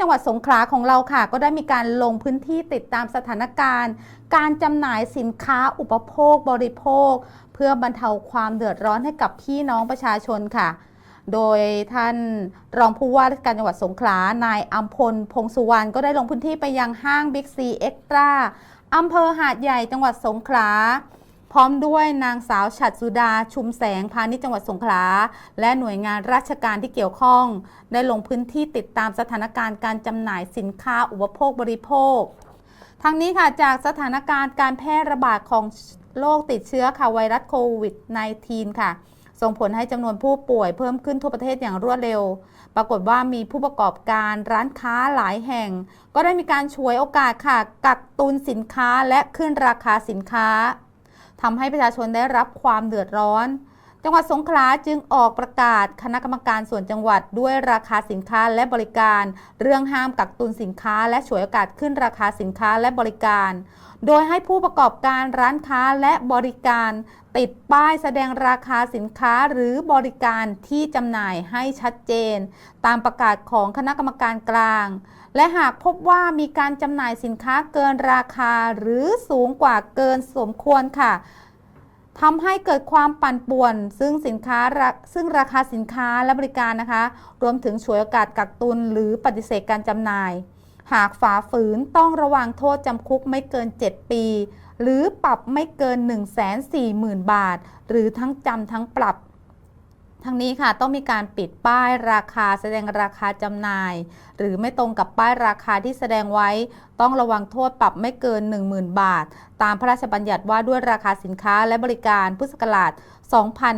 จังหวัดสงขลาของเราค่ะ ก็ได้มีการลงพื้นที่ติดตามสถานการณ์ การจำหน่ายสินค้าอุปโภคบริโภค เพื่อบรรเทาความเดือดร้อนให้กับพี่น้องประชาชนค่ะ โดยท่านรองผู้ว่าราชการจังหวัดสงขลานายอัมพล พงสุวรรณก็ได้ลงพื้นที่ไปยังห้างบิ๊กซีเอ็กตร้าอำเภอหาดใหญ่จังหวัดสงขลา พร้อมด้วยนางสาวฉัดสุดาชุมแสงพาณิชย์จังหวัดสงขลาและหน่วยงานราชการที่เกี่ยวข้อง ได้ลงพื้นที่ติดตามสถานการณ์การจำหน่ายสินค้าอุปโภคบริโภค ทั้งนี้ค่ะจากสถานการณ์การแพร่ระบาดของโรคติดเชื้อค่ะไวรัสโควิด -19 ค่ะ ส่งผลให้จำนวนผู้ป่วยเพิ่มขึ้นทั่วประเทศอย่างรวดเร็ว ปรากฏว่ามีผู้ประกอบการร้านค้าหลายแห่ง ก็ได้มีการฉวยโอกาสค่ะ กักตุนสินค้าและขึ้นราคาสินค้า ทำให้ประชาชนได้รับความเดือดร้อน จังหวัดสงขลาจึงออกประกาศคณะกรรมการส่วนจังหวัดด้วยราคาสินค้าและบริการ เรื่องห้ามกักตุนสินค้า และฉวยโอกาสขึ้นราคาสินค้าและบริการ โดยให้ผู้ประกอบการร้านค้าและบริการ ติดป้ายแสดงราคาสินค้าหรือบริการที่จำหน่ายให้ชัดเจน ตามประกาศของคณะกรรมการกลาง และหากพบว่ามีการจำหน่ายสินค้าเกินราคาหรือสูงกว่าเกินสมควรค่ะ ทำให้เกิดความปั่นป่วน ซึ่งสินค้าซึ่งราคาสินค้าและบริการนะคะ รวมถึงฉวยโอกาสกักตุน หรือปฏิเสธการจำหน่าย หากฝ่าฝืนต้องระวังโทษจำคุกไม่เกิน 7 ปี หรือปรับไม่เกิน 1 4 0 0 0 0 บาท หรือทั้งจำทั้งปรับ ทั้งนี้ค่ะต้องมีการปิดป้ายราคาแสดงราคาจำหน่าย หรือไม่ตรงกับป้ายราคาที่แสดงไว้ ต้องระวังโทษปรับไม่เกิน 10,000 บาท ตามพระราชบัญญัติว่าด้วยราคาสินค้าและบริการพุทธศักราช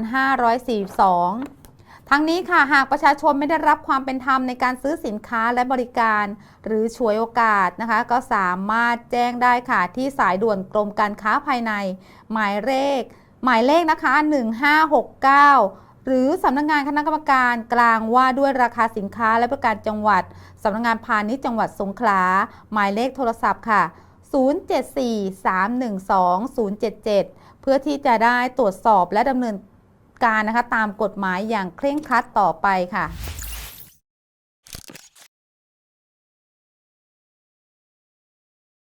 2542ทั้งนี้ค่ะหากประชาชนไม่ได้รับความเป็นธรรมในการซื้อสินค้าและบริการ หรือฉวยโอกาสนะคะ ก็สามารถแจ้งได้ค่ะที่สายด่วนกรมการค้าภายใน หมายเลข หมายเลขนะคะ 1569 หรือสำนักงานคณะกรรมการกลางว่าด้วยราคาสินค้าและบริการจังหวัดสำนักงานพาณิชย์จังหวัดสงขลาหมายเลขโทรศัพท์ค่ะ 074-312-077 เพื่อที่จะได้ตรวจสอบและดำเนินการนะคะตามกฎหมายอย่างเคร่งครัดต่อไปค่ะ